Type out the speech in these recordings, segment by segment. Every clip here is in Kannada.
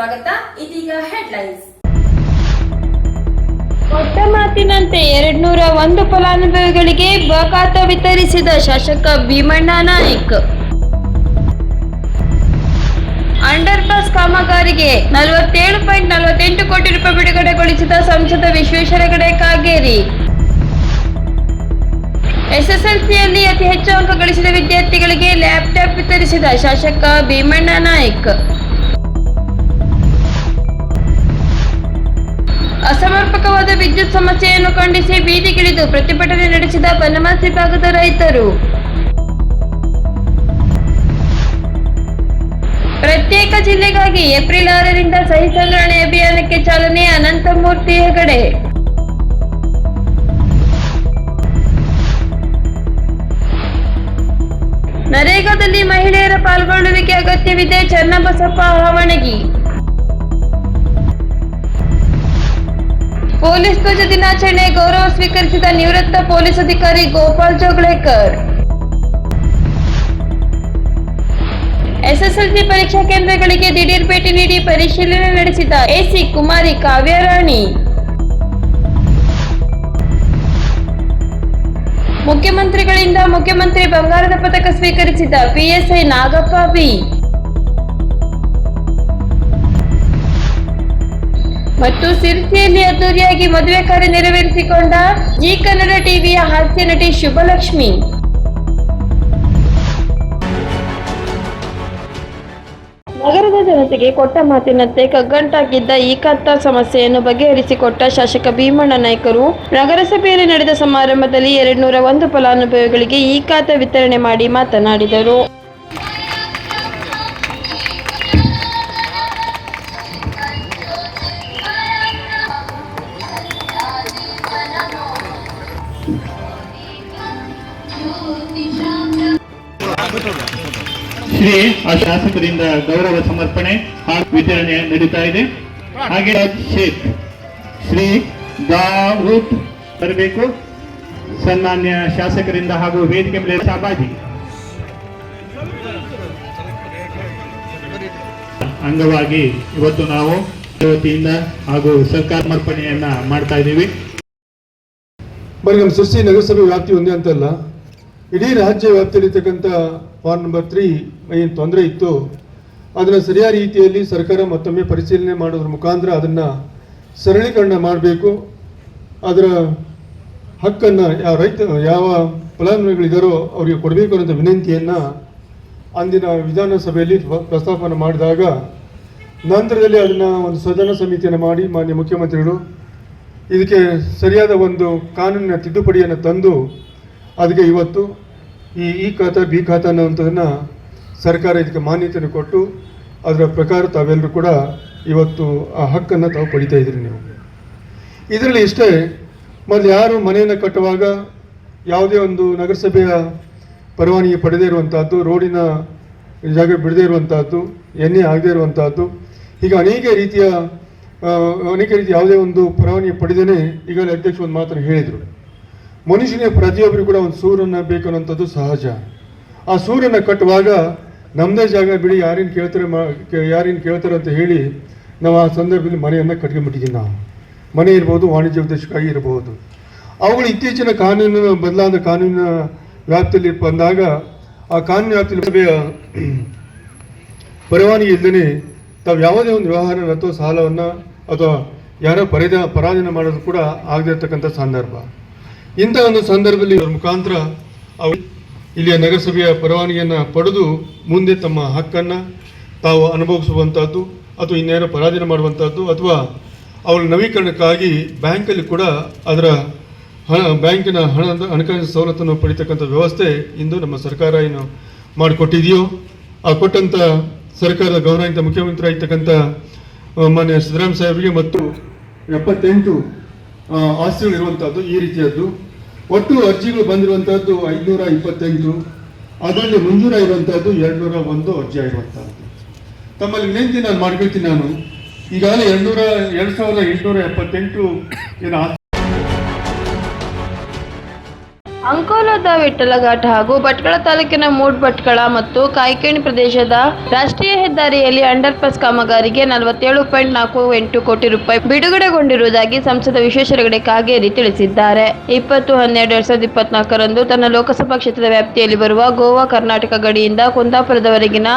ಸ್ವಾಗತ. ಇದೀಗ ಹೆಡ್ಲೈನ್ಸ್ ಕೊಟ್ಟ ಮಾತಿನಂತೆ ಎರಡ್ನೂರ ಒಂದು ಫಲಾನುಭವಿಗಳಿಗೆ ಬಕಾತ ವಿತರಿಸಿದ ಶಾಸಕ ಭೀಮಣ್ಣ ನಾಯಕ್. ಅಂಡರ್ ಪಾಸ್ ಕಾಮಗಾರಿಗೆ ನಲವತ್ತೇಳು ಪಾಯಿಂಟ್ ನಲವತ್ತೆಂಟು ಕೋಟಿ ರೂಪಾಯಿ ಬಿಡುಗಡೆಗೊಳಿಸಿದ ಸಂಸದ ವಿಶ್ವೇಶ್ವರ ಹೆಗಡೆ ಕಾಗೇರಿ. ಎಸ್ಎಸ್ಎಲ್ಸಿಯಲ್ಲಿ ಅತಿ ಹೆಚ್ಚು ಅಂಕ ಗಳಿಸಿದ ವಿದ್ಯಾರ್ಥಿಗಳಿಗೆ ಲ್ಯಾಪ್ಟಾಪ್ ವಿತರಿಸಿದ ಶಾಸಕ ಭೀಮಣ್ಣ ನಾಯ್ಕ್. ಅಸಮರ್ಪಕವಾದ ವಿದ್ಯುತ್ ಸಮಸ್ಯೆಯನ್ನು ಖಂಡಿಸಿ ಬೀದಿಗಿಳಿದು ಪ್ರತಿಭಟನೆ ನಡೆಸಿದ ಬನವಾಸಿ ಭಾಗದ ರೈತರು. ಪ್ರತ್ಯೇಕ ಜಿಲ್ಲೆಗಾಗಿ ಏಪ್ರಿಲ್ ಆರರಿಂದ ಸಹಿ ಸಂಗ್ರಹಣೆ ಅಭಿಯಾನಕ್ಕೆ ಚಾಲನೆ ಅನಂತಮೂರ್ತಿ ಹೆಗಡೆ. ನರೇಗಾದಲ್ಲಿ ಮಹಿಳೆಯರ ಪಾಲ್ಗೊಳ್ಳುವಿಕೆ ಅಗತ್ಯವಿದೆ, ಚನ್ನಬಸಪ್ಪ ಹಾವಣಗಿ ಪೊಲೀಸ್ ಧ್ವಜ ದಿನಾಚರಣೆ ಗೌರವ ಸ್ವೀಕರಿಸಿದ ನಿವೃತ್ತ ಪೊಲೀಸ್ ಅಧಿಕಾರಿ ಗೋಪಾಲ್ ಜೋಗ್ಳೇಕರ್ ಎಸ್ಎಸ್ಎಲ್ಸಿ ಪರೀಕ್ಷಾ ಕೇಂದ್ರಗಳಿಗೆ ದಿಢೀರ್ ಭೇಟಿ ನೀಡಿ ಪರಿಶೀಲನೆ ನಡೆಸಿದ ಎಸಿ ಕುಮಾರಿ ಕಾವ್ಯರಾಣಿ. ಮುಖ್ಯಮಂತ್ರಿಗಳಿಂದ ಮುಖ್ಯಮಂತ್ರಿ ಬಂಗಾರದ ಪದಕ ಸ್ವೀಕರಿಸಿದ ಪಿಎಸ್ಐ ನಾಗಪ್ಪ ಬಿ. ಮತ್ತು ಸಿರ್ಸಿಯಲ್ಲಿ ಅದ್ದೂರಿಯಾಗಿ ಮದುವೆ ಕಾರ್ಯ ನೆರವೇರಿಸಿಕೊಂಡ ಜಿ ಕನ್ನಡ ಟಿವಿಯ ಹಾಸ್ಯ ನಟಿ ಶುಭಲಕ್ಷ್ಮಿ. ನಗರದ ಜನತೆಗೆ ಕೊಟ್ಟ ಮಾತಿನಂತೆ ಕಗ್ಗಂಟಾಗಿದ್ದ ಈ ಕತ್ತ ಸಮಸ್ಯೆಯನ್ನು ಬಗೆಹರಿಸಿಕೊಟ್ಟ ಶಾಸಕ ಭೀಮಣ್ಣ ನಾಯ್ಕರು, ನಗರಸಭೆಯಲ್ಲಿ ನಡೆದ ಸಮಾರಂಭದಲ್ಲಿ ಎರಡ್ನೂರ ಒಂದು ಫಲಾನುಭವಿಗಳಿಗೆ ಈ ಖಾತೆ ವಿತರಣೆ ಮಾಡಿ ಮಾತನಾಡಿದರು. ಶ್ರೀ ಆ ಶಾಸಕರಿಂದ ಗೌರವ ಸಮರ್ಪಣೆ ಹಾಗೂ ವಿತರಣೆ ನಡೀತಾ ಇದೆ. ಹಾಗೆ ಶೇಖ್, ಶ್ರೀ ದಾವೂದ್ ಬರಬೇಕು. ಸನ್ಮಾನ್ಯ ಶಾಸಕರಿಂದ ಹಾಗೂ ವೇದಿಕೆ ಮೇಲೆ ಸಾಬಾಜಿ ಅಂಗವಾಗಿ ಇವತ್ತು ನಾವು ವತಿಯಿಂದ ಹಾಗೂ ಸರ್ಕಾರ ಸಮರ್ಪಣೆಯನ್ನ ಮಾಡ್ತಾ ಇದ್ದೀವಿ. ಬರೀ ನಮ್ಮ ಸೃಷ್ಟಿ ನಗರಸಭೆ ವ್ಯಾಪ್ತಿ ಒಂದೇ ಅಂತಲ್ಲ. ಇಡೀ ರಾಜ್ಯ ವ್ಯಾಪ್ತಿಯಲ್ಲಿರ್ತಕ್ಕಂಥ ಫಾರ್ಮ್ ನಂಬರ್ ತ್ರೀ ಏನು ತೊಂದರೆ ಇತ್ತು, ಅದನ್ನು ಸರಿಯಾದ ರೀತಿಯಲ್ಲಿ ಸರ್ಕಾರ ಮತ್ತೊಮ್ಮೆ ಪರಿಶೀಲನೆ ಮಾಡೋದ್ರ ಮುಖಾಂತರ ಅದನ್ನು ಸರಳೀಕರಣ ಮಾಡಬೇಕು. ಅದರ ಹಕ್ಕನ್ನು ಯಾವ ರೈತ, ಯಾವ ಫಲಾನುಭವಿಗಳಿದ್ದಾರೋ ಅವರಿಗೆ ಕೊಡಬೇಕು ಅನ್ನೋ ವಿನಂತಿಯನ್ನು ಅಂದಿನ ವಿಧಾನಸಭೆಯಲ್ಲಿ ಪ್ರ- ಪ್ರಸ್ತಾಪನೆ ಮಾಡಿದಾಗ ನಂತರದಲ್ಲಿ ಅದನ್ನು ಒಂದು ಸದನ ಸಮಿತಿಯನ್ನು ಮಾಡಿ ಮಾನ್ಯ ಮುಖ್ಯಮಂತ್ರಿಗಳು ಇದಕ್ಕೆ ಸರಿಯಾದ ಒಂದು ಕಾನೂನಿನ ತಿದ್ದುಪಡಿಯನ್ನು ತಂದು ಅದಕ್ಕೆ ಇವತ್ತು ಈ ಈ ಖಾತಾ, ಬಿ ಖಾತ ಅನ್ನುವಂಥದ್ದನ್ನು ಸರ್ಕಾರ ಇದಕ್ಕೆ ಮಾನ್ಯತೆಯನ್ನು ಕೊಟ್ಟು ಅದರ ಪ್ರಕಾರ ತಾವೆಲ್ಲರೂ ಕೂಡ ಇವತ್ತು ಆ ಹಕ್ಕನ್ನು ತಾವು ಪಡಿತಾ ಇದ್ದೀರಿ ನೀವು. ಇದರಲ್ಲಿ ಇಷ್ಟೇ, ಮೊದಲು ಯಾರು ಮನೆಯನ್ನು ಕಟ್ಟುವಾಗ ಯಾವುದೇ ಒಂದು ನಗರಸಭೆಯ ಪರವಾನಗಿ ಪಡೆದೇ ಇರುವಂಥದ್ದು ರೋಡಿನ ಜಾಗ ಬಿಡದೇ ಇರುವಂಥದ್ದು ಎಣ್ಣೆ ಆಗದೇ ಇರುವಂತಹದ್ದು, ಈಗ ಅನೇಕ ರೀತಿಯ ಅನೇಕ ರೀತಿಯ ಯಾವುದೇ ಒಂದು ಪರವಾನಗಿ ಪಡೆದೇನೆ ಈಗಲೇ ಅಧ್ಯಕ್ಷ ಒಂದು ಮಾತನ್ನು ಹೇಳಿದರು. ಮನುಷ್ಯನಿಗೆ ಪ್ರತಿಯೊಬ್ಬರಿಗೂ ಕೂಡ ಒಂದು ಸೂರನ್ನು ಅನ್ನೋಂಥದ್ದು ಸಹಜ. ಆ ಸೂರ್ಯನ ಕಟ್ಟುವಾಗ ನಮ್ಮದೇ ಜಾಗ ಬಿಡಿ, ಯಾರೇನು ಕೇಳ್ತಾರೆ ಮಾ ಯಾರೇನು ಕೇಳ್ತಾರೆ ಅಂತ ಹೇಳಿ ನಾವು ಆ ಸಂದರ್ಭದಲ್ಲಿ ಮನೆಯನ್ನು ಕಟ್ಕೊಂಡ್ಬಿಟ್ಟಿದ್ದೀವಿ ನಾವು. ಮನೆ ಇರ್ಬೋದು, ವಾಣಿಜ್ಯ ಉದ್ದೇಶಕ್ಕಾಗಿ ಇರಬಹುದು ಅವುಗಳು ಇತ್ತೀಚಿನ ಕಾನೂನಿನ ಬದಲಾದ ಕಾನೂನಿನ ವ್ಯಾಪ್ತಿಯಲ್ಲಿ ಬಂದಾಗ ಆ ಕಾನೂನು ವ್ಯಾಪ್ತಿಯಲ್ಲಿ ಪರವಾನಗಿ ಇಲ್ಲದೇ ತಾವು ಯಾವುದೇ ಒಂದು ವ್ಯವಹಾರ ಅಥವಾ ಸಾಲವನ್ನು ಅಥವಾ ಯಾರೋ ಪರಿದ, ಪರಾಧೀನ ಮಾಡೋದು ಕೂಡ ಆಗದೇ ಇರತಕ್ಕಂಥ ಸಂದರ್ಭ. ಇಂಥ ಒಂದು ಸಂದರ್ಭದಲ್ಲಿ ಅವರ ಮುಖಾಂತರ ಅವರು ಇಲ್ಲಿಯ ನಗರಸಭೆಯ ಪರವಾನಗಿಯನ್ನು ಪಡೆದು ಮುಂದೆ ತಮ್ಮ ಹಕ್ಕನ್ನು ತಾವು ಅನುಭವಿಸುವಂಥದ್ದು ಅಥವಾ ಇನ್ನೇನೋ ಪರಾಧೀನ ಮಾಡುವಂಥದ್ದು ಅಥವಾ ಅವರ ನವೀಕರಣಕ್ಕಾಗಿ ಬ್ಯಾಂಕಲ್ಲಿ ಕೂಡ ಅದರ ಹಣ, ಬ್ಯಾಂಕಿನ ಹಣದ ಹಣಕಾಸಿನ ಸವಲತ್ತನ್ನು ಪಡಿತಕ್ಕಂಥ ವ್ಯವಸ್ಥೆ ಇಂದು ನಮ್ಮ ಸರ್ಕಾರ ಏನು ಮಾಡಿಕೊಟ್ಟಿದೆಯೋ, ಆ ಕೊಟ್ಟಂಥ ಸರ್ಕಾರದ ಗೌರವಾನ್ವಿತ ಮುಖ್ಯಮಂತ್ರಿ ಆಗಿರ್ತಕ್ಕಂಥ ಮಾನ್ಯ ಸಿದ್ದರಾಮ ಸಾಹೇಬರಿಗೆ ಮತ್ತು ಎಪ್ಪತ್ತೆಂಟು ಆಸ್ತಿಗಳು ಆಸ್ತಿಗಳಿರುವಂಥದ್ದು ಈ ರೀತಿಯದ್ದು. ಒಟ್ಟು ಅರ್ಜಿಗಳು ಬಂದಿರುವಂಥದ್ದು ಐದುನೂರ ಇಪ್ಪತ್ತೆಂಟು, ಅದರಲ್ಲಿ ಮುಂಜೂರ ಇರುವಂಥದ್ದು ಎರಡುನೂರ ಒಂದು ಅರ್ಜಿ ಆಗಿರುವಂಥದ್ದು ತಮ್ಮಲ್ಲಿ ವಿನಂತಿ ನಾನು ಮಾಡ್ಕೊಳ್ತೀನಿ ನಾನು. ಈಗಾಗಲೇ ಎರಡುನೂರ, ಎರಡು ಸಾವಿರದ ಎಂಟುನೂರ ಎಪ್ಪತ್ತೆಂಟು ಏನು ಅಂಕೋಲದ ವಿಠ್ಠಲಘಾಟ್ ಹಾಗೂ ಭಟ್ಕಳ ತಾಲೂಕಿನ ಮೂಡ್ ಭಟ್ಕಳ ಮತ್ತು ಕಾಯ್ಕೇಣಿ ಪ್ರದೇಶದ ರಾಷ್ಟ್ರೀಯ ಹೆದ್ದಾರಿಯಲ್ಲಿ ಅಂಡರ್ ಪಾಸ್ ಕಾಮಗಾರಿಗೆ ನಲವತ್ತೇಳು ಪಾಯಿಂಟ್ ನಾಲ್ಕು ಎಂಟು ಕೋಟಿ ರೂಪಾಯಿ ಬಿಡುಗಡೆಗೊಂಡಿರುವುದಾಗಿ ಸಂಸದ ವಿಶ್ವೇಶ್ವರಗಡೆ ಕಾಗೇರಿ ತಿಳಿಸಿದ್ದಾರೆ. ಇಪ್ಪತ್ತು ಹನ್ನೆರಡು ಎರಡ್ ಸಾವಿರದ ಇಪ್ಪತ್ನಾಲ್ಕರಂದು ತನ್ನ ಲೋಕಸಭಾ ಕ್ಷೇತ್ರದ ವ್ಯಾಪ್ತಿಯಲ್ಲಿ ಬರುವ ಗೋವಾ, ಕರ್ನಾಟಕ ಗಡಿಯಿಂದ ಕುಂದಾಪುರದವರೆಗಿನ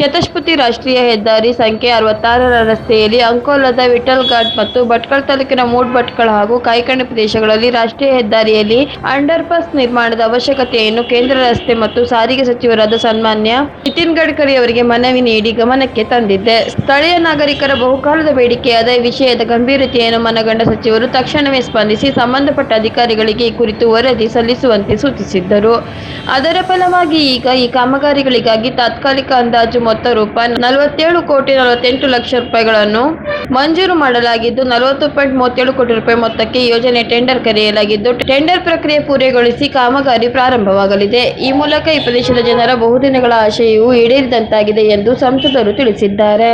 ಚತುಷ್ಪತಿ ರಾಷ್ಟ್ರೀಯ ಹೆದ್ದಾರಿ ಸಂಖ್ಯೆ ಅರವತ್ತಾರರ ರಸ್ತೆಯಲ್ಲಿ ಅಂಕೋಲದ ವಿಠಲ್ ಘಾಟ್ ಮತ್ತು ಭಟ್ಕಳ ತಾಲೂಕಿನ ಮೂಡ್ ಭಟ್ಕಳ ಹಾಗೂ ಕಾಯ್ಕಣಿ ಪ್ರದೇಶಗಳಲ್ಲಿ ರಾಷ್ಟ್ರೀಯ ಹೆದ್ದಾರಿಯಲ್ಲಿ ಅಂಡರ್ ಪಾಸ್ ನಿರ್ಮಾಣದ ಅವಶ್ಯಕತೆಯನ್ನು ಕೇಂದ್ರ ರಸ್ತೆ ಮತ್ತು ಸಾರಿಗೆ ಸಚಿವರಾದ ಸನ್ಮಾನ್ಯ ನಿತಿನ್ ಗಡ್ಕರಿ ಅವರಿಗೆ ಮನವಿ ನೀಡಿ ಗಮನಕ್ಕೆ ತಂದಿದ್ದೆ. ಸ್ಥಳೀಯ ನಾಗರಿಕರ ಬಹುಕಾಲದ ಬೇಡಿಕೆಯಾದ ಈ ವಿಷಯದ ಗಂಭೀರತೆಯನ್ನು ಮನಗಂಡ ಸಚಿವರು ತಕ್ಷಣವೇ ಸ್ಪಂದಿಸಿ ಸಂಬಂಧಪಟ್ಟ ಅಧಿಕಾರಿಗಳಿಗೆ ಈ ಕುರಿತು ವರದಿ ಸಲ್ಲಿಸುವಂತೆ ಸೂಚಿಸಿದ್ದರು. ಅದರ ಫಲವಾಗಿ ಈಗ ಈ ಕಾಮಗಾರಿಗಳಿಗಾಗಿ ತಾತ್ಕಾಲಿಕ ಅಂದಾಜು ಮೊತ್ತ ರೂಪಾಯಿ ನಲವತ್ತೇಳು ಕೋಟಿ ನಲವತ್ತೆಂಟು ಲಕ್ಷ ರೂಪಾಯಿಗಳನ್ನು ಮಂಜೂರು ಮಾಡಲಾಗಿದ್ದು, ನಲವತ್ತು ಪಾಯಿಂಟ್ ಮೂವತ್ತೇಳು ಕೋಟಿ ರೂಪಾಯಿ ಮೊತ್ತಕ್ಕೆ ಯೋಜನೆ ಟೆಂಡರ್ ಕರೆಯಲಾಗಿದ್ದು, ಟೆಂಡರ್ ಪ್ರಕ್ರಿಯೆ ಪೂರ್ಣಗೊಳಿಸಿ ಕಾಮಗಾರಿ ಪ್ರಾರಂಭವಾಗಲಿದೆ. ಈ ಮೂಲಕ ಈ ಪ್ರದೇಶದ ಜನರ ಬಹುದಿನಗಳ ಆಶಯವು ಈಡೇರಿದಂತಾಗಿದೆ ಎಂದು ಸಂಸದರು ತಿಳಿಸಿದ್ದಾರೆ.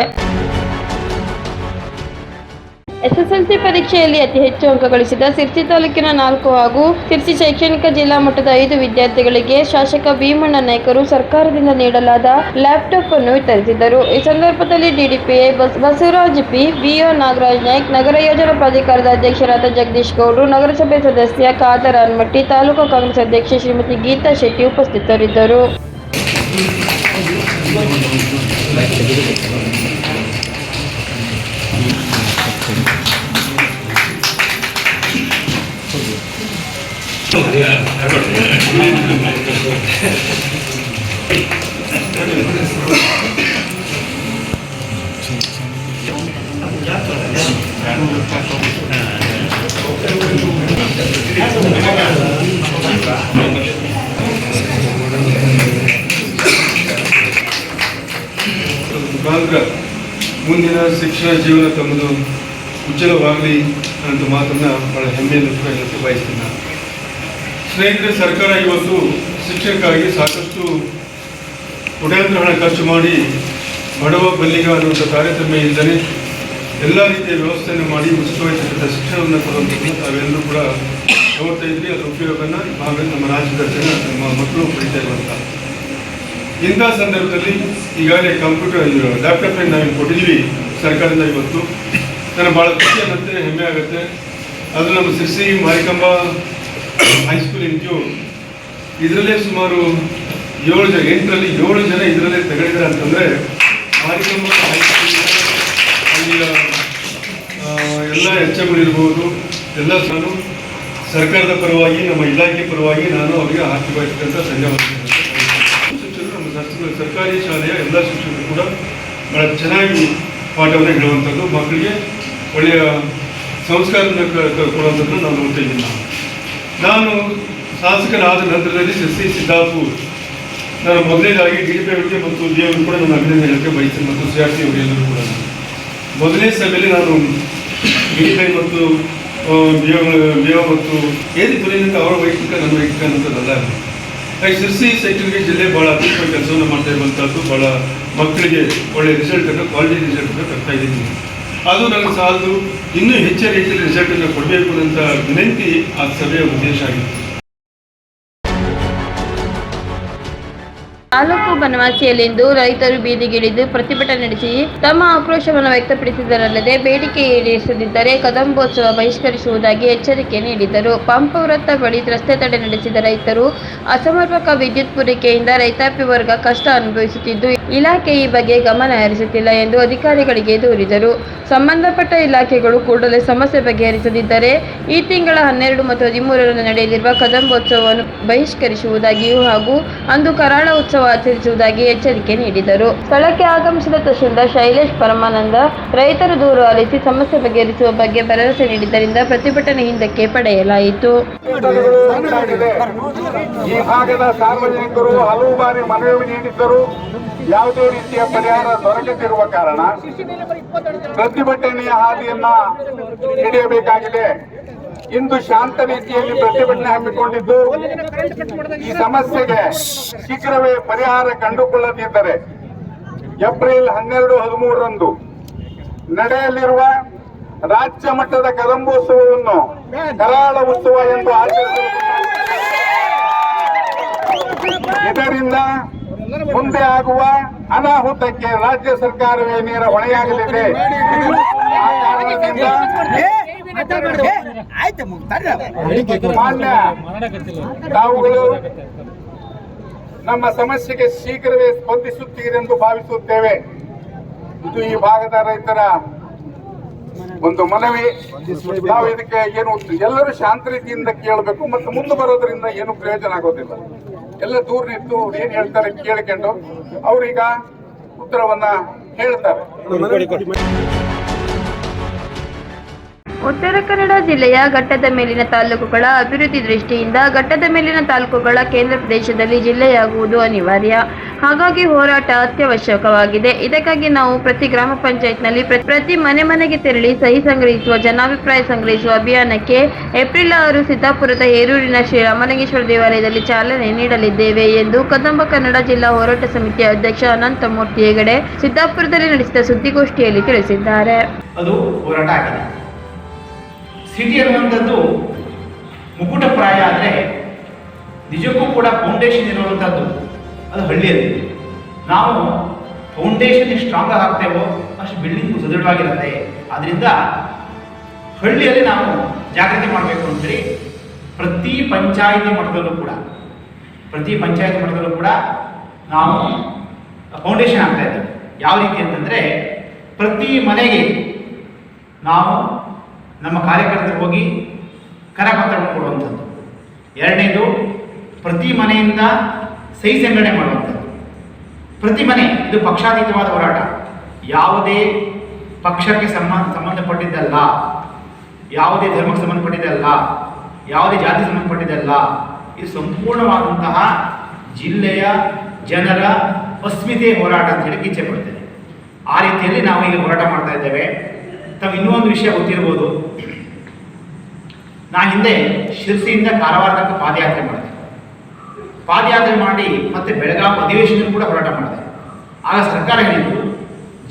ಎಸ್ಎಸ್ಎಲ್ಸಿ ಪರೀಕ್ಷೆಯಲ್ಲಿ ಅತಿ ಹೆಚ್ಚು ಅಂಕ ಗಳಿಸಿದ ಸಿರ್ಸಿ ತಾಲೂಕಿನ ನಾಲ್ಕು ಹಾಗೂ ಸಿರ್ಸಿ ಶೈಕ್ಷಣಿಕ ಜಿಲ್ಲಾ ಮಟ್ಟದ ಐದು ವಿದ್ಯಾರ್ಥಿಗಳಿಗೆ ಶಾಸಕ ಭೀಮಣ್ಣ ನಾಯ್ಕರು ಸರ್ಕಾರದಿಂದ ನೀಡಲಾದ ಲ್ಯಾಪ್ಟಾಪ್ ಅನ್ನು ವಿತರಿಸಿದರು ಈ ಸಂದರ್ಭದಲ್ಲಿ ಡಿಡಿಪಿಐ ಬಸ್ ಬಸವರಾಜ್ ಪಿ ಬಿಒ ನಾಗರಾಜ್ ನಾಯ್ಕ್, ನಗರ ಯೋಜನಾ ಪ್ರಾಧಿಕಾರದ ಅಧ್ಯಕ್ಷರಾದ ಜಗದೀಶ್ ಗೌಡ್ರು, ನಗರಸಭೆ ಸದಸ್ಯ ಖಾದರ್ ಅನ್ಮಟ್ಟಿ ತಾಲೂಕು ಕಾಂಗ್ರೆಸ್ ಅಧ್ಯಕ್ಷೆ ಶ್ರೀಮತಿ ಗೀತಾ ಶೆಟ್ಟಿ ಉಪಸ್ಥಿತರಿದ್ದರು. ಮುಂದಿನ ಶಿಕ್ಷಣ ಜೀವನ ತಮ್ಮದು ಉಜ್ವಲವಾಗಲಿ ಅಂತ ಮಾತನ್ನು ಬಹಳ ಹೆಮ್ಮೆಯಿಂದ ಕೂಡ ಬಯಸ್ತೀನಿ ನಾನು. ಸ್ನೇಹಿತರೆ, ಸರ್ಕಾರ ಇವತ್ತು ಶಿಕ್ಷಣಕ್ಕಾಗಿ ಸಾಕಷ್ಟು ಕೋಟ್ಯಾಂತರ ಹಣ ಖರ್ಚು ಮಾಡಿ ಬಡವ ಬಲ್ಲಿಗ ಅನ್ನುವಂಥ ತಾರತಮ್ಯ ಎಲ್ಲ ರೀತಿಯ ವ್ಯವಸ್ಥೆಯನ್ನು ಮಾಡಿ ಉಚಿತವಾಗಿರ್ತಕ್ಕಂಥ ಶಿಕ್ಷಣವನ್ನು ಕೊಡುವಂಥದ್ದನ್ನು ತಾವೆಲ್ಲರೂ ಕೂಡ ನೋಡ್ತಾ ಇದ್ವಿ ಅದರ ಉಪಯೋಗವನ್ನು ನಾವೇ ನಮ್ಮ ರಾಜ್ಯದ ಜನ, ನಮ್ಮ ಮಕ್ಕಳು ಪಡಿತಾ ಇರುವಂಥ ಇಂಥ ಸಂದರ್ಭದಲ್ಲಿ ಈಗಾಗಲೇ ಕಂಪ್ಯೂಟರ್ ಲ್ಯಾಪ್ಟಾಪ್ ನಾವು ಕೊಟ್ಟಿದ್ವಿ ಸರ್ಕಾರದಿಂದ ಇವತ್ತು. ನನ್ನ ಭಾಳ ಖುಷಿ ಮತ್ತು ಹೆಮ್ಮೆ ಆಗುತ್ತೆ. ಅದು ನಮ್ಮ ಸಿರ್ಸಿ ಮಾರಿಕಂಬ ಹೈಸ್ಕೂಲ್ ಇಂಟ್ಯೂ ಇದರಲ್ಲೇ ಸುಮಾರು ಏಳು ಜನ ಎಂಟರಲ್ಲಿ ಏಳು ಜನ ಇದರಲ್ಲೇ ತಗೊಂಡಿದ್ದಾರೆ ಅಂತಂದರೆ ಕಾರ್ಯಕ್ರಮ ಹೈಸ್ಕೂಲ್ ಅಲ್ಲಿಯ ಎಲ್ಲ ಎಚ್ ಇರ್ಬೋದು ಎಲ್ಲ ನಾನು ಸರ್ಕಾರದ ಪರವಾಗಿ, ನಮ್ಮ ಇಲಾಖೆ ಪರವಾಗಿ ನಾನು ಅವರಿಗೆ ಆರ್ಥಿಕವಾಗಿರ್ತಕ್ಕಂಥ ಧನ್ಯವಾದ ಶಿಕ್ಷಕರು ನಮ್ಮ ಸರ್ಕಾರಿ- ಶಾಲೆಯ ಎಲ್ಲ ಶಿಕ್ಷಕರು ಕೂಡ ಬಹಳ ಚೆನ್ನಾಗಿ ಪಾಠವನ್ನು ಹೇಳುವಂಥದ್ದು ಮಕ್ಕಳಿಗೆ ಒಳ್ಳೆಯ ಸಂಸ್ಕಾರ ಕೊಡುವಂಥದ್ದು ನಾನು ನೋಡ್ತಾ ಇದ್ದೀನಿ. ನಾನು ಶಾಸಕರಾದ ನಂತರದಲ್ಲಿ ಶಶಿ ಸಿದ್ದಾಪುರ್. ನಾನು ಮೊದಲನೇದಾಗಿ ಡಿ ಪಿ ಅವರಿಗೆ ಮತ್ತು ಅವರು ಕೂಡ ನಾನು ಅಭಿನಂದನೆ ಹೇಳಕ್ಕೆ ಬಯಸ್ತೇನೆ ಮತ್ತು ಸಿ ಆರ್ ಸಿ ಅವರೆಲ್ಲರೂ ಕೂಡ. ಮೊದಲನೇ ಸಭೆಯಲ್ಲಿ ನಾನು ಡಿ ಪಿ ಮತ್ತು ಬಿ ಒ ಮತ್ತು ಏನು ಧ್ವನಿಯಿಂದ ಅವರ ವೈಯಕ್ತಿಕ, ನನ್ನ ವೈಯಕ್ತಿಕ ಅನ್ನೋದಲ್ಲ ಹಾಗೆ ಶಿರ್ಸಿ ಸೆಕ್ಯೂರಿಟಿ ಜಿಲ್ಲೆ ಭಾಳ ಅತ್ಯುತ್ತಮ ಕೆಲಸವನ್ನು ಮಾಡ್ತಾ ಇರುವಂಥದ್ದು ಭಾಳ ಮಕ್ಕಳಿಗೆ ಒಳ್ಳೆ ರಿಸಲ್ಟ್ ಅನ್ನು ಕ್ವಾಲಿಟಿ ರಿಸಲ್ಟ್ ಅಂತ ತರ್ತಾ ಇದ್ದೀನಿ. ಅದು ನನಗೆ ಸಾಲದು. ಇನ್ನೂ ಹೆಚ್ಚಿನ ರೀತಿಯಲ್ಲಿ ರಿಸಲ್ಟನ್ನು ಕೊಡಬೇಕು ಅಂತ ವಿನಂತಿ ಆ ಸಭೆಯ ಉದ್ದೇಶ ಆಗಿತ್ತು. ತಾಲೂಕು ಬನವಾಸಿಯಲ್ಲಿಂದು ರೈತರು ಬೀದಿಗಿಳಿದು ಪ್ರತಿಭಟನೆ ನಡೆಸಿ ತಮ್ಮ ಆಕ್ರೋಶವನ್ನು ವ್ಯಕ್ತಪಡಿಸಿದರಲ್ಲದೆ ಬೇಡಿಕೆ ಈಡೇರಿಸದಿದ್ದರೆ ಕದಂಬೋತ್ಸವ ಬಹಿಷ್ಕರಿಸುವುದಾಗಿ ಎಚ್ಚರಿಕೆ ನೀಡಿದರು ಪಂಪ್ ವೃತ್ತ ಬಳಿ ರಸ್ತೆ ತಡೆ ನಡೆಸಿದ ರೈತರು ಅಸಮರ್ಪಕ ವಿದ್ಯುತ್ ಪೂರೈಕೆಯಿಂದ ರೈತಾಪಿ ವರ್ಗ ಕಷ್ಟ ಅನುಭವಿಸುತ್ತಿದ್ದು, ಇಲಾಖೆ ಈ ಬಗ್ಗೆ ಗಮನ ಹರಿಸುತ್ತಿಲ್ಲ ಎಂದು ಅಧಿಕಾರಿಗಳಿಗೆ ದೂರಿದರು. ಸಂಬಂಧಪಟ್ಟ ಇಲಾಖೆಗಳು ಕೂಡಲೇ ಸಮಸ್ಯೆ ಬಗೆಹರಿಸದಿದ್ದರೆ ಈ ತಿಂಗಳ ಹನ್ನೆರಡು ಮತ್ತು ಹದಿಮೂರರಂದು ನಡೆಯಲಿರುವ ಕದಂಬೋತ್ಸವವನ್ನು ಬಹಿಷ್ಕರಿಸುವುದಾಗಿಯೂ ಹಾಗೂ ಅಂದು ಕರಾಳ ಉತ್ಸವ ಆಚರಿಸುವುದಾಗಿ ಎಚ್ಚರಿಕೆ ನೀಡಿದರು. ಸ್ಥಳಕ್ಕೆ ಆಗಮಿಸಿದ ತಹಶೀಲ್ದಾರ್ ಶೈಲೇಶ್ ಪರಮಾನಂದ ರೈತರು ದೂರು ಆಲಿಸಿ ಸಮಸ್ಯೆ ಬಗೆಹರಿಸುವ ಬಗ್ಗೆ ಭರವಸೆ ನೀಡಿದ್ದರಿಂದ ಪ್ರತಿಭಟನೆ ಹಿಂದಕ್ಕೆ ಪಡೆಯಲಾಯಿತು. ಈ ಭಾಗದ ಸಾರ್ವಜನಿಕರು ಹಲವು ಬಾರಿ ಮನವಿ ನೀಡಿದ್ದರು ಯಾವುದೇ ರೀತಿಯ ಪರಿಹಾರ ದೊರಕದಿರುವ ಕಾರಣ ಪ್ರತಿಭಟನೆಯ ಹಾದಿಯನ್ನ ಹಿಡಿಯಬೇಕಾಗಿದೆ. ಇಂದು ಶಾಂತ ರೀತಿಯಲ್ಲಿ ಪ್ರತಿಭಟನೆ ಹಮ್ಮಿಕೊಂಡಿದ್ದು. ಈ ಸಮಸ್ಯೆಗೆ ಶೀಘ್ರವೇ ಪರಿಹಾರ ಕಂಡುಕೊಳ್ಳದಿದ್ದರೆ ಏಪ್ರಿಲ್ ಹನ್ನೆರಡು ಹದಿಮೂರರಂದು ನಡೆಯಲಿರುವ ರಾಜ್ಯ ಮಟ್ಟದ ಕದಂಬೋತ್ಸವವನ್ನು ಕರಾಳ ಉತ್ಸವ ಎಂದು ಆಚರಿಸಲು ಇದರಿಂದ ಮುಂದೆ ಆಗುವ ಅನಾಹುತಕ್ಕೆ ರಾಜ್ಯ ಸರ್ಕಾರವೇ ನೇರ ಹೊಣೆಯಾಗಲಿದೆ. ಆ ಕಾರಣದಿಂದ ಮಾನ್ಯ ತಾವುಗಳು ನಮ್ಮ ಸಮಸ್ಯೆಗೆ ಶೀಘ್ರವೇ ಸ್ಪಂದಿಸುತ್ತೀರೆಂದು ಭಾವಿಸುತ್ತೇವೆ. ಇದು ಈ ಭಾಗದ ರೈತರ ಒಂದು ಮನವಿ. ನಾವು ಇದಕ್ಕೆ ಏನು ಎಲ್ಲರೂ ಶಾಂತ ರೀತಿಯಿಂದ ಕೇಳಬೇಕು ಮತ್ತು ಮುಂದೆ ಬರೋದ್ರಿಂದ ಏನು ಪ್ರಯೋಜನ ಆಗೋದಿಲ್ಲ. ಎಲ್ಲ ದೂರ ನಿಂತು ಅವ್ರು ಏನ್ ಹೇಳ್ತಾರೆ ಕೇಳಿಕೊಂಡು ಅವ್ರೀಗ ಉತ್ತರವನ್ನ ಹೇಳ್ತಾರೆ. ಉತ್ತರ ಕನ್ನಡ ಜಿಲ್ಲೆಯ ಘಟ್ಟದ ಮೇಲಿನ ತಾಲೂಕುಗಳ ಅಭಿವೃದ್ಧಿ ದೃಷ್ಟಿಯಿಂದ ಘಟ್ಟದ ಮೇಲಿನ ತಾಲೂಕುಗಳ ಕೇಂದ್ರ ಪ್ರದೇಶದಲ್ಲಿ ಜಿಲ್ಲೆಯಾಗುವುದು ಅನಿವಾರ್ಯ. ಹಾಗಾಗಿ ಹೋರಾಟ ಅತ್ಯವಶ್ಯಕವಾಗಿದೆ. ಇದಕ್ಕಾಗಿ ನಾವು ಪ್ರತಿ ಗ್ರಾಮ ಪಂಚಾಯತ್ನಲ್ಲಿ ಪ್ರ- ಪ್ರತಿ ಮನೆ ಮನೆಗೆ ತೆರಳಿ ಸಹಿ ಸಂಗ್ರಹಿಸುವ, ಜನಾಭಿಪ್ರಾಯ ಸಂಗ್ರಹಿಸುವ ಅಭಿಯಾನಕ್ಕೆ ಏಪ್ರಿಲ್ ಆರು ಸಿದ್ದಾಪುರದ ಹೇರೂರಿನ ಶ್ರೀರಾಮಲಿಂಗೇಶ್ವರ ದೇವಾಲಯದಲ್ಲಿ ಚಾಲನೆ ನೀಡಲಿದ್ದೇವೆ ಎಂದು ಕದಂಬ ಕನ್ನಡ ಜಿಲ್ಲಾ ಹೋರಾಟ ಸಮಿತಿಯ ಅಧ್ಯಕ್ಷ ಅನಂತಮೂರ್ತಿ ಹೆಗಡೆ ಸಿದ್ದಾಪುರದಲ್ಲಿ ನಡೆಸಿದ ಸುದ್ದಿಗೋಷ್ಠಿಯಲ್ಲಿ ತಿಳಿಸಿದ್ದಾರೆ. ಅದು ಹೋರಾಟ ಆಗಿದೆ. ಸಿಟಿ ಅನ್ನುವಂಥದ್ದು ಮುಕುಟಪ್ರಾಯ ಆದರೆ ನಿಜಕ್ಕೂ ಕೂಡ ಫೌಂಡೇಶನ್ ಇರುವಂಥದ್ದು ಅದು ಹಳ್ಳಿಯಲ್ಲಿ. ನಾವು ಫೌಂಡೇಶನ್ ಎಷ್ಟು ಸ್ಟ್ರಾಂಗ್ ಹಾಕ್ತೇವೋ ಅಷ್ಟು ಬಿಲ್ಡಿಂಗ್ ಸದೃಢವಾಗಿರುತ್ತೆ. ಅದರಿಂದ ಹಳ್ಳಿಯಲ್ಲಿ ನಾವು ಜಾಗೃತಿ ಮಾಡಬೇಕು ಅಂತೇಳಿ ಪ್ರತಿ ಪಂಚಾಯಿತಿ ಮಟ್ಟದಲ್ಲೂ ಕೂಡ, ಪ್ರತಿ ಪಂಚಾಯತ್ ಮಟ್ಟದಲ್ಲೂ ಕೂಡ ನಾವು ಫೌಂಡೇಶನ್ ಆಗ್ತಾ ಇದ್ದೇವೆ. ಯಾವ ರೀತಿ ಅಂತಂದರೆ ಪ್ರತಿ ಮನೆಗೆ ನಾವು ನಮ್ಮ ಕಾರ್ಯಕರ್ತರು ಹೋಗಿ ಕರಪತ್ರವನ್ನು ಕೊಡುವಂಥದ್ದು. ಎರಡನೇದು, ಪ್ರತಿ ಮನೆಯಿಂದ ಸಹಿ ಸಂಗ್ರಹಣೆ ಮಾಡುವಂಥದ್ದು. ಪ್ರತಿ ಮನೆ, ಇದು ಪಕ್ಷಾತೀತವಾದ ಹೋರಾಟ. ಯಾವುದೇ ಪಕ್ಷಕ್ಕೆ ಸಂಬಂಧ ಸಂಬಂಧಪಟ್ಟಿದ್ದಲ್ಲ, ಯಾವುದೇ ಧರ್ಮಕ್ಕೆ ಸಂಬಂಧಪಟ್ಟಿದ್ದಲ್ಲ, ಯಾವುದೇ ಜಾತಿ ಸಂಬಂಧಪಟ್ಟಿದ್ದಲ್ಲ, ಇದು ಸಂಪೂರ್ಣವಾದಂತಹ ಜಿಲ್ಲೆಯ ಜನರ ಅಸ್ಮಿತೆ ಹೋರಾಟ ಅಂತ ಹೇಳಿ ಇಚ್ಛೆ ಪಡ್ತೇನೆ ಆ ರೀತಿಯಲ್ಲಿ ನಾವು ಈಗ ಹೋರಾಟ ಮಾಡ್ತಾ ಇದ್ದೇವೆ. ತಾವು ಇನ್ನೂ ಒಂದು ವಿಷಯ ಗೊತ್ತಿರ್ಬೋದು. ನಾನು ಹಿಂದೆ ಶಿರಸಿಯಿಂದ ಕಾರವಾರ ತನಕ ಪಾದಯಾತ್ರೆ ಮಾಡಿದೆ. ಪಾದಯಾತ್ರೆ ಮಾಡಿ ಮತ್ತೆ ಬೆಳಗಾವಿ ಅಧಿವೇಶನ ಕೂಡ ಹೋರಾಟ ಮಾಡಿದೆ. ಆಗ ಸರ್ಕಾರ ಹೇಳಿದ್ರು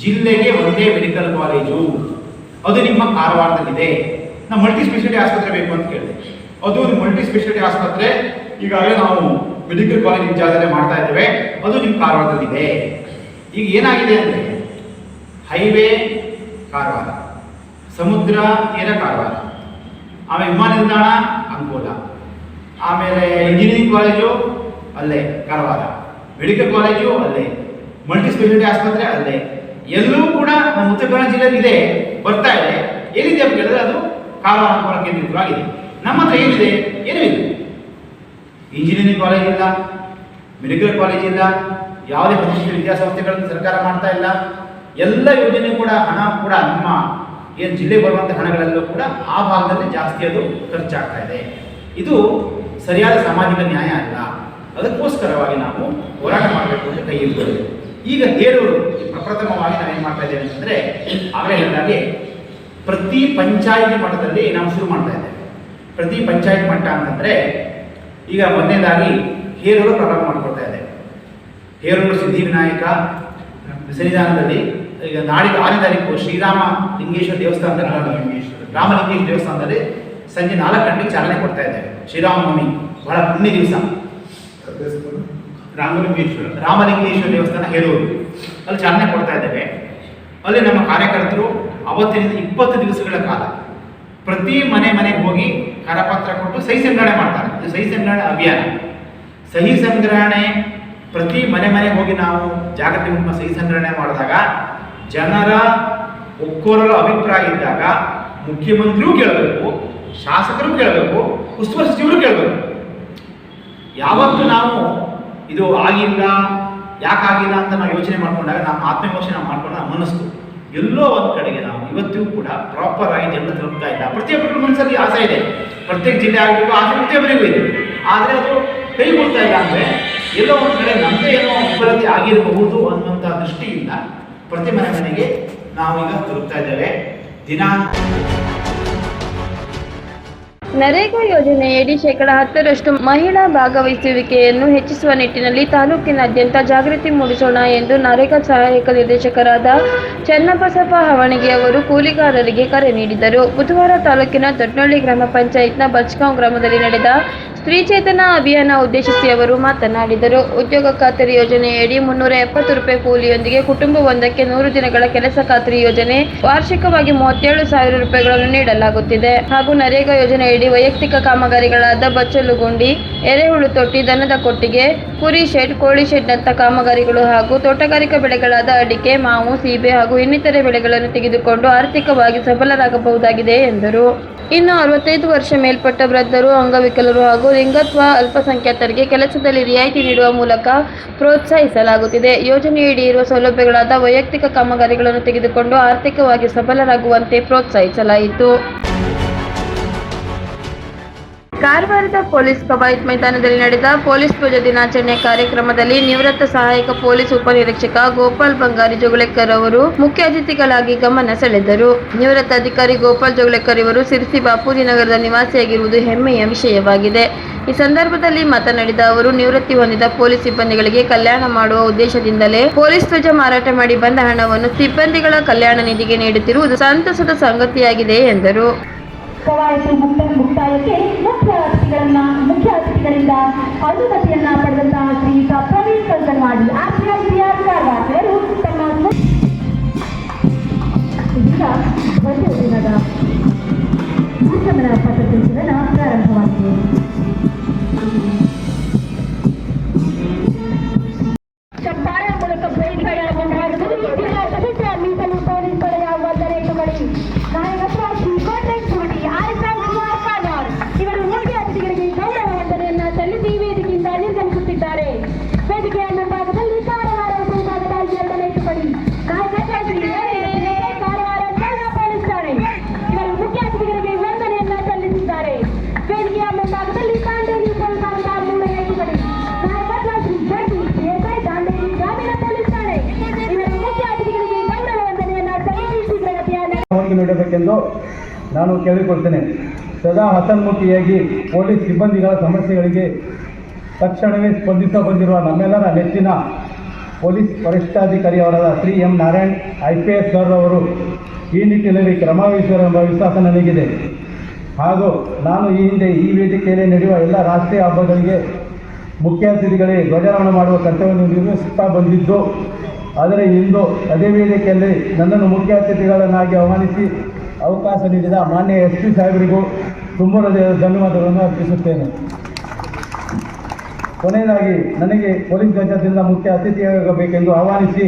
ಜಿಲ್ಲೆಗೆ ಒಂದೇ ಮೆಡಿಕಲ್ ಕಾಲೇಜು ಅದು ನಿಮ್ಮ ಕಾರವಾರದಲ್ಲಿದೆ. ನಾವು ಮಲ್ಟಿ ಸ್ಪೆಷಾಲಿಟಿ ಆಸ್ಪತ್ರೆ ಬೇಕು ಅಂತ ಕೇಳಿದೆ. ಅದು ಒಂದು ಮಲ್ಟಿ ಸ್ಪೆಷಾಲಿಟಿ ಆಸ್ಪತ್ರೆ. ಈಗಾಗಲೇ ನಾವು ಮೆಡಿಕಲ್ ಕಾಲೇಜ್ ಜಾಗದಲ್ಲಿ ಮಾಡ್ತಾ ಇದ್ದೇವೆ. ಅದು ನಿಮ್ಮ ಕಾರವಾರದಲ್ಲಿದೆ. ಈಗ ಏನಾಗಿದೆ ಅಂದರೆ, ಹೈವೇ ಕಾರವಾರ. ಸಮುದ್ರ, ತೀರ ಕಾರವಾರ ಆಮೇಲೆ ವಿಮಾನ ನಿಲ್ದಾಣ, ಅಂಕೋಲ. ಆಮೇಲೆ ಇಂಜಿನಿಯರಿಂಗ್ ಕಾಲೇಜು ಅಲ್ಲೇ, ಕಾರವಾರ. ಮೆಡಿಕಲ್ ಕಾಲೇಜು ಅಲ್ಲೇ. ಮಲ್ಟಿ ಸ್ಪೆಷಾಲಿಟಿ ಆಸ್ಪತ್ರೆ ಅಲ್ಲೇ. ಎಲ್ಲೂ ಕೂಡ ನಮ್ಮ ಉತ್ತರ ಕನ್ನಡ ಜಿಲ್ಲೆಯಲ್ಲಿ ಇದೆ, ಬರ್ತಾ ಇದೆ. ಏನಿದೆ ಅಂತ ಕೇಳಿದ್ರೆ ಅದು ಕಾರವಾರ ಅಂಕೋಲ ಕೇಂದ್ರಿತವಾಗಿದೆ ನಮ್ಮ ಹತ್ರ ಏನಿದೆ? ಏನೂ ಇಲ್ಲ. ಇಂಜಿನಿಯರಿಂಗ್ ಕಾಲೇಜ್ ಇಲ್ಲ ಮೆಡಿಕಲ್ ಕಾಲೇಜ್ ಇಲ್ಲ, ಯಾವುದೇ ಪ್ರತಿಷ್ಠಿತ ವಿದ್ಯಾಸಂಸ್ಥೆಗಳನ್ನು ಸರ್ಕಾರ ಮಾಡ್ತಾ ಇಲ್ಲ. ಎಲ್ಲ ಯೋಜನೆ ಕೂಡ, ಹಣ ಕೂಡ ನಮ್ಮ ಏನು ಜಿಲ್ಲೆಗೆ ಬರುವಂಥ ಹಣಗಳಲ್ಲೂ ಕೂಡ ಆ ಭಾಗದಲ್ಲಿ ಜಾಸ್ತಿ ಅದು ಖರ್ಚಾಗ್ತಾ ಇದೆ. ಇದು ಸರಿಯಾದ ಸಾಮಾಜಿಕ ನ್ಯಾಯ ಅಲ್ಲ. ಅದಕ್ಕೋಸ್ಕರವಾಗಿ ನಾವು ಹೋರಾಟ ಮಾಡಬೇಕು ಅಂತ ಕೈ ಹಿಡಿದಿದ್ದೇವೆ ಈಗ ಹೇರೂರು ಪ್ರಪ್ರಥಮವಾಗಿ ನಾವೇನು ಮಾಡ್ತಾ ಇದ್ದೇವೆ ಅಂತಂದರೆ, ಆಗಲೇ ಹೇಳಿದಾಗೆ ಪ್ರತಿ ಪಂಚಾಯಿತಿ ಮಟ್ಟದಲ್ಲಿ ನಾವು ಶುರು ಮಾಡ್ತಾ ಇದ್ದೇವೆ. ಪ್ರತಿ ಪಂಚಾಯತ್ ಮಟ್ಟ ಅಂತಂದರೆ, ಈಗ ಮೊದಲನೇದಾಗಿ ಹೇರೂರು ಪ್ರಾರಂಭ ಮಾಡ್ಕೊಳ್ತಾ ಇದೆ ಹೇರೂರು ಸಿದ್ಧಿವಿನಾಯಕ ಸನ್ನಿಧಾನದಲ್ಲಿ ಈಗ ನಾಡಿದ್ದು ಆರನೇ ತಾರೀಕು ಶ್ರೀರಾಮ ಲಿಂಗೇಶ್ವರ ದೇವಸ್ಥಾನದಲ್ಲಿ ರಾಮಲಿಂಗೇಶ್ವರ ದೇವಸ್ಥಾನದಲ್ಲಿ ಸಂಜೆ ನಾಲ್ಕು ಗಂಟೆಗೆ ಚಾಲನೆ ಕೊಡ್ತಾ ಇದ್ದೇವೆ ಶ್ರೀರಾಮನವಮಿ. ಬಹಳ ಪುಣ್ಯ ದಿವಸ. ರಾಮಲಿಂಗೇಶ್ವರ. ರಾಮಲಿಂಗೇಶ್ವರ ದೇವಸ್ಥಾನ ಹೇರೂರು. ಅಲ್ಲಿ ಚಾಲನೆ ಕೊಡ್ತಾ ಇದ್ದೇವೆ. ಅಲ್ಲಿ ನಮ್ಮ ಕಾರ್ಯಕರ್ತರು ಅವತ್ತಿನಿಂದ ಇಪ್ಪತ್ತು ದಿವಸಗಳ ಕಾಲ ಪ್ರತಿ ಮನೆ ಮನೆಗೆ ಹೋಗಿ ಕರಪತ್ರ ಕೊಟ್ಟು ಸಹಿ ಸಂಗ್ರಹಣೆ ಮಾಡ್ತಾರೆ. ಇದು ಸಹಿ ಸಂಗ್ರಹಣೆ ಅಭಿಯಾನ. ಸಹಿ ಸಂಗ್ರಹಣೆ ಪ್ರತಿ ಮನೆ ಮನೆಗೆ ಹೋಗಿ ನಾವು ಜಾಗೃತಿ ಸಹಿ ಸಂಗ್ರಹಣೆ ಮಾಡಿದಾಗ ಜನರ ಒಕ್ಕೋರರ ಅಭಿಪ್ರಾಯ ಇದ್ದಾಗ ಮುಖ್ಯಮಂತ್ರಿಯೂ ಕೇಳಬೇಕು, ಶಾಸಕರು ಕೇಳಬೇಕು, ಉಸ್ತುವಾರಿ ಸಚಿವರು ಕೇಳಬೇಕು. ಯಾವತ್ತು ನಾವು ಇದು ಆಗಿಲ್ಲ ಯಾಕಾಗಿಲ್ಲ ಅಂತ ನಾವು ಯೋಚನೆ ಮಾಡಿಕೊಂಡಾಗ ನಮ್ಮ ನಾವು ಮಾಡ್ಕೊಂಡು ನಾವು ಮನಸ್ಸು ಎಲ್ಲೋ ಒಂದು ಕಡೆಗೆ ನಾವು ಇವತ್ತಿಗೂ ಕೂಡ ಪ್ರಾಪರ್ ಆಗಿ ಎಲ್ಲ ತಲುಪ್ತಾ ಇಲ್ಲ. ಪ್ರತಿಯೊಬ್ಬರಿಗೂ ಮನಸ್ಸಲ್ಲಿ ಆಸೆ ಇದೆ. ಪ್ರತ್ಯೇಕ ಜಿಲ್ಲೆ ಆಗಬೇಕು, ಆಸೆ ಪ್ರತಿಯೊಬ್ಬರಿಗೂ ಇದೆ ಆದರೆ ಅದು ಕೈ ಕೊಡ್ತಾ ಇಲ್ಲ ಅಂದರೆ ಎಲ್ಲೋ ಒಂದು ಕಡೆ ನಮ್ಮದೇ ಏನೋ ಅಭಿವೃದ್ಧಿ ಆಗಿರಬಹುದು ಅನ್ನುವಂಥ ದೃಷ್ಟಿಯಿಂದ ಪ್ರತಿ ಮನೆ ಮನೆಗೆ ನಾವೀಗ ತಲುಪ್ತಾ ಇದ್ದೇವೆ. ದಿನ ನರೇಗಾ ಯೋಜನೆಯಡಿ ಶೇಕಡ ಹತ್ತರಷ್ಟು ಮಹಿಳಾ ಭಾಗವಹಿಸುವಿಕೆಯನ್ನು ಹೆಚ್ಚಿಸುವ ನಿಟ್ಟಿನಲ್ಲಿ ತಾಲೂಕಿನಾದ್ಯಂತ ಜಾಗೃತಿ ಮೂಡಿಸೋಣ ಎಂದು ನರೇಗಾ ಸಹಾಯಕ ನಿರ್ದೇಶಕರಾದ ಚನ್ನಬಸಪ್ಪ ಹವಣಿಗೆ ಅವರು ಕೂಲಿಗಾರರಿಗೆ ಕರೆ ನೀಡಿದರು. ಬುಧವಾರ ತಾಲೂಕಿನ ದೊಡ್ಡನಹಳ್ಳಿ ಗ್ರಾಮ ಪಂಚಾಯತ್ನ ಬಚ್ಗಾಂವ್ ಗ್ರಾಮದಲ್ಲಿ ನಡೆದ ಸ್ತ್ರೀ ಚೇತನ ಅಭಿಯಾನ ಉದ್ದೇಶಿಸಿ ಅವರು ಮಾತನಾಡಿದರು. ಉದ್ಯೋಗ ಖಾತರಿ ಯೋಜನೆಯಡಿ ಮುನ್ನೂರ ಎಪ್ಪತ್ತು ರೂಪಾಯಿ ಕೂಲಿಯೊಂದಿಗೆ ಕುಟುಂಬವೊಂದಕ್ಕೆ ನೂರು ದಿನಗಳ ಕೆಲಸ ಖಾತರಿ ಯೋಜನೆ ವಾರ್ಷಿಕವಾಗಿ ಮೂವತ್ತೇಳು ಸಾವಿರ ರೂಪಾಯಿಗಳನ್ನು ನೀಡಲಾಗುತ್ತಿದೆ. ಹಾಗೂ ನರೇಗಾ ಯೋಜನೆಯಡಿ ವೈಯಕ್ತಿಕ ಕಾಮಗಾರಿಗಳಾದ ಬಚ್ಚಲು ಗುಂಡಿ ಎರೆಹುಳು ತೊಟ್ಟಿ, ದನದ ಕೊಟ್ಟಿಗೆ, ಕುರಿ ಶೆಡ್, ಕೋಳಿ ಶೆಡ್ನಂಥ ಕಾಮಗಾರಿಗಳು ಹಾಗೂ ತೋಟಗಾರಿಕಾ ಬೆಳೆಗಳಾದ ಅಡಿಕೆ, ಮಾವು, ಸೀಬೆ ಹಾಗೂ ಇನ್ನಿತರೆ ಬೆಳೆಗಳನ್ನು ತೆಗೆದುಕೊಂಡು ಆರ್ಥಿಕವಾಗಿ ಸಫಲರಾಗಬಹುದಾಗಿದೆ ಎಂದರು. ಇನ್ನು ಅರವತ್ತೈದು ವರ್ಷ ಮೇಲ್ಪಟ್ಟ ವೃದ್ಧರು, ಅಂಗವಿಕಲರು ಹಾಗೂ ಲಿಂಗತ್ವ ಅಲ್ಪಸಂಖ್ಯಾತರಿಗೆ ಕೆಲಸದಲ್ಲಿ ರಿಯಾಯಿತಿ ನೀಡುವ ಮೂಲಕ ಪ್ರೋತ್ಸಾಹಿಸಲಾಗುತ್ತಿದೆ. ಯೋಜನೆಯಡಿ ಇರುವ ಸೌಲಭ್ಯಗಳಾದ ವೈಯಕ್ತಿಕ ಕಾಮಗಾರಿಗಳನ್ನು ತೆಗೆದುಕೊಂಡು ಆರ್ಥಿಕವಾಗಿ ಸಬಲರಾಗುವಂತೆ ಪ್ರೋತ್ಸಾಹಿಸಲಾಯಿತು. ಕಾರವಾರದ ಪೊಲೀಸ್ ಕವಾಯತ್ ಮೈದಾನದಲ್ಲಿ ನಡೆದ ಪೊಲೀಸ್ ಧ್ವಜ ದಿನಾಚರಣೆ ಕಾರ್ಯಕ್ರಮದಲ್ಲಿ ನಿವೃತ್ತ ಸಹಾಯಕ ಪೊಲೀಸ್ ಉಪನಿರೀಕ್ಷಕ ಗೋಪಾಲ್ ಬಂಗಾರಿ ಜೋಗಳೆಕರ್ ಅವರು ಮುಖ್ಯ ಅತಿಥಿಗಳಾಗಿ ಗಮನ ಸೆಳೆದರು. ನಿವೃತ್ತ ಅಧಿಕಾರಿ ಗೋಪಾಲ್ ಜೋಗಳೆಕರ್ ಇವರು ಸಿರ್ಸಿ ಬಾಪೂಜಿ ನಗರದ ನಿವಾಸಿಯಾಗಿರುವುದು ಹೆಮ್ಮೆಯ ವಿಷಯವಾಗಿದೆ. ಈ ಸಂದರ್ಭದಲ್ಲಿ ಮಾತನಾಡಿದ ಅವರು, ನಿವೃತ್ತಿ ಹೊಂದಿದ ಪೊಲೀಸ್ ಸಿಬ್ಬಂದಿಗಳಿಗೆ ಕಲ್ಯಾಣ ಮಾಡುವ ಉದ್ದೇಶದಿಂದಲೇ ಪೊಲೀಸ್ ಧ್ವಜ ಮಾರಾಟ ಮಾಡಿ ಬಂದ ಹಣವನ್ನು ಸಿಬ್ಬಂದಿಗಳ ಕಲ್ಯಾಣ ನಿಧಿಗೆ ನೀಡುತ್ತಿರುವುದು ಸಂತಸದ ಸಂಗತಿಯಾಗಿದೆ ಎಂದರು. ಕವಾಯತು ಮುಕ್ತ ಮುಕ್ತಾಯಕ್ಕೆ ಮುಖ್ಯ ಅತಿಥಿಗಳನ್ನ ಮುಖ್ಯ ಅತಿಥಿಗಳಿಂದ ಅನುಮತಿಯನ್ನ ಪಡೆದಂತಹ ಶ್ರೀಯುತ ಪ್ರವೀಣ್ ಕಂಕನವಾಡಿ ಕಾರವಾರ ಇವರು ತಮ್ಮ ಇದೀಗ ಧ್ವಜ ದಿನದ ಪಥಸಂಚಲನ ಪ್ರಾರಂಭವಾಗಿದೆ. ಹೋಗಿ ನೀಡಬೇಕೆಂದು ನಾನು ಕೇಳಿಕೊಳ್ತೇನೆ. ಸದಾ ಹಸನ್ಮುಖಿಯಾಗಿ ಪೊಲೀಸ್ ಸಿಬ್ಬಂದಿಗಳ ಸಮಸ್ಯೆಗಳಿಗೆ ತಕ್ಷಣವೇ ಸ್ಪಂದಿಸ ಬಂದಿರುವ ನಮ್ಮೆಲ್ಲರ ನೆಚ್ಚಿನ police ವರಿಷ್ಠಾಧಿಕಾರಿಯವರಾದ Shri M Narayan, I P S sir ಅವರು ಈ ನಿಟ್ಟಿನಲ್ಲಿ ಕ್ರಮ ವಹಿಸುವರು ವಿಶ್ವಾಸ ನನಗಿದೆ. ಹಾಗೂ ನಾನು ಈ ಹಿಂದೆ ಈ ವೇದಿಕೆಯಲ್ಲಿ ನಡೆಯುವ ಎಲ್ಲ ರಾಷ್ಟ್ರೀಯ ಹಬ್ಬಗಳಿಗೆ ಮುಖ್ಯ ಅತಿಥಿಗಳಿಗೆ ಧ್ವಜಾರೋಹಣ ಮಾಡುವ ಕರ್ತವ್ಯವನ್ನು ನಿರ್ವಹಿಸುತ್ತಾ ಬಂದಿದ್ದು, ಆದರೆ ಇಂದು ಅದೇ ವೇದಿಕೆಯಲ್ಲಿ ನನ್ನನ್ನು ಮುಖ್ಯ ಅತಿಥಿಗಳನ್ನಾಗಿ ಆಹ್ವಾನಿಸಿ ಅವಕಾಶ ನೀಡಿದ ಮಾನ್ಯ ಎಸ್ ಪಿ ಸಾಹೇಬರಿಗೂ ತುಂಬ ಧನ್ಯವಾದಗಳನ್ನು ಅರ್ಪಿಸುತ್ತೇನೆ. ಕೊನೆಯದಾಗಿ ನನಗೆ ಪೊಲೀಸ್ ಧ್ವಜದಿಂದ ಮುಖ್ಯ ಅತಿಥಿಯಾಗಬೇಕೆಂದು ಆಹ್ವಾನಿಸಿ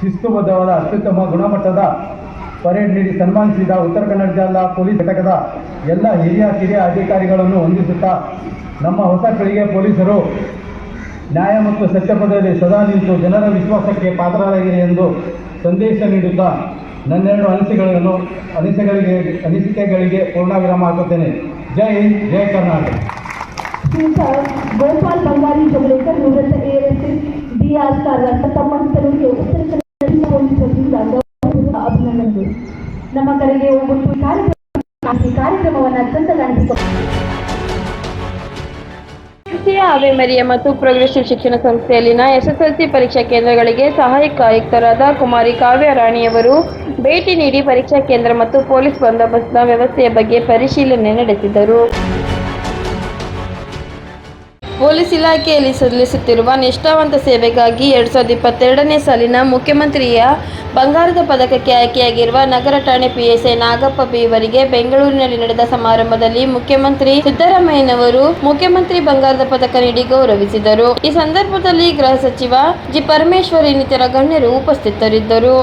ಶಿಸ್ತುಬದ್ಧವಾದ ಅತ್ಯುತ್ತಮ ಗುಣಮಟ್ಟದ ಪರೇಡ್ ನೀಡಿ ಸನ್ಮಾನಿಸಿದ ಉತ್ತರ ಕನ್ನಡ ಜಿಲ್ಲಾ ಪೊಲೀಸ್ ಘಟಕದ ಎಲ್ಲ ಹಿರಿಯ ಕಿರಿಯ ಅಧಿಕಾರಿಗಳನ್ನು ಹೊಂದಿಸುತ್ತಾ ನಮ್ಮ ಹೊಸ ಪೀಳಿಗೆ ಪೊಲೀಸರು ನ್ಯಾಯ ಮತ್ತು ಸತ್ಯಪದದಲ್ಲಿ ಸದಾ ನಿಂತು ಜನರ ವಿಶ್ವಾಸಕ್ಕೆ ಪಾತ್ರರಾಗಿರಿ ಎಂದು ಸಂದೇಶ ನೀಡುತ್ತಾ ನನ್ನೆರಡು ಅನಿಸಿಕೆಗಳನ್ನು ಅನಿಸಿಕೆಗಳಿಗೆ ಅನಿಸಿಕೆಗಳಿಗೆ ಪೂರ್ಣ ವಿರಾಮ ಹಾಕುತ್ತೇನೆ. ಜೈ ಹಿಂದ್, ಜೈ ಕರ್ನಾಟಕ. ಗೋಪಾಲ್ ಬಂಗಾರಿ ಜಗಳೇಕರ್ ನಿವೃತ್ತ ಎಎಸ್ಪಿ ಡಿಆರ್ ಆರ್ ತಮ್ಮ ಸ್ಥಳಕ್ಕೆ ಉತ್ತರ ಕನ್ನಡ ಪೊಲೀಸರಿಂದ ಅಭಿನಂದನೆಗಳು. ನಮ್ಮ ಕರೆಗೆ ಒಬ್ಬಟ್ಟು ಕಾರ್ಯಕ್ರಮ ಕಾರ್ಯಕ್ರಮವನ್ನು ಅತ್ಯಂತ ಎಸ್ಸಿಯ ಅವೆ ಮರಿಯ ಮತ್ತು ಪ್ರೋಗ್ರೆಸಿವ್ ಶಿಕ್ಷಣ ಸಂಸ್ಥೆಯಲ್ಲಿನ ಎಸ್ಎಸ್ಎಲ್ಸಿ ಪರೀಕ್ಷಾ ಕೇಂದ್ರಗಳಿಗೆ ಸಹಾಯಕ ಆಯುಕ್ತರಾದ ಕುಮಾರಿ ಕಾವ್ಯ ರಾಣಿಯವರು ಭೇಟಿ ನೀಡಿ ಪರೀಕ್ಷಾ ಕೇಂದ್ರ ಮತ್ತು ಪೊಲೀಸ್ ಬಂದೋಬಸ್ತ್ನ ವ್ಯವಸ್ಥೆಯ ಬಗ್ಗೆ ಪರಿಶೀಲನೆ ನಡೆಸಿದರು. ಪೊಲೀಸ್ ಇಲಾಖೆಯಲ್ಲಿ ಸಲ್ಲಿಸುತ್ತಿರುವ ನಿಷ್ಠಾವಂತ ಸೇವೆಗಾಗಿ ಎರಡ್ ಸಾವಿರದ ಇಪ್ಪತ್ತೆರಡನೇ ಸಾಲಿನ ಮುಖ್ಯಮಂತ್ರಿಯ ಬಂಗಾರದ ಪದಕಕ್ಕೆ ಆಯ್ಕೆಯಾಗಿರುವ ನಗರ ಠಾಣೆ ಪಿಎಸ್ಐ ನಾಗಪ್ಪ ಬಿ ಇವರಿಗೆ ಬೆಂಗಳೂರಿನಲ್ಲಿ ನಡೆದ ಸಮಾರಂಭದಲ್ಲಿ ಮುಖ್ಯಮಂತ್ರಿ ಸಿದ್ದರಾಮಯ್ಯನವರು ಮುಖ್ಯಮಂತ್ರಿ ಬಂಗಾರದ ಪದಕ ನೀಡಿ ಗೌರವಿಸಿದರು. ಈ ಸಂದರ್ಭದಲ್ಲಿ ಗೃಹ ಸಚಿವ ಜಿ ಪರಮೇಶ್ವರ್ ಇನ್ನಿತರ ಗಣ್ಯರು ಉಪಸ್ಥಿತರಿದ್ದರು.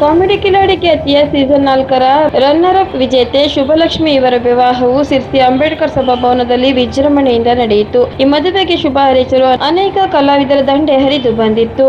ಕಾಮಿಡಿ ಕಿಲಾಡಿ ಖ್ಯಾತಿಯ ಸೀಸನ್ ನಾಲ್ಕರ ರನ್ನರ್ ಅಪ್ ವಿಜೇತೆ ಶುಭಲಕ್ಷ್ಮಿ ಇವರ ವಿವಾಹವು ಸಿರ್ಸಿ ಅಂಬೇಡ್ಕರ್ ಸಭಾಭವನದಲ್ಲಿ ವಿಜೃಂಭಣೆಯಿಂದ ನಡೆಯಿತು. ಈ ಮದುವೆಗೆ ಶುಭ ಹಾರೈಸಲು ಅನೇಕ ಕಲಾವಿದರ ದಂಡೆ ಹರಿದು ಬಂದಿತ್ತು.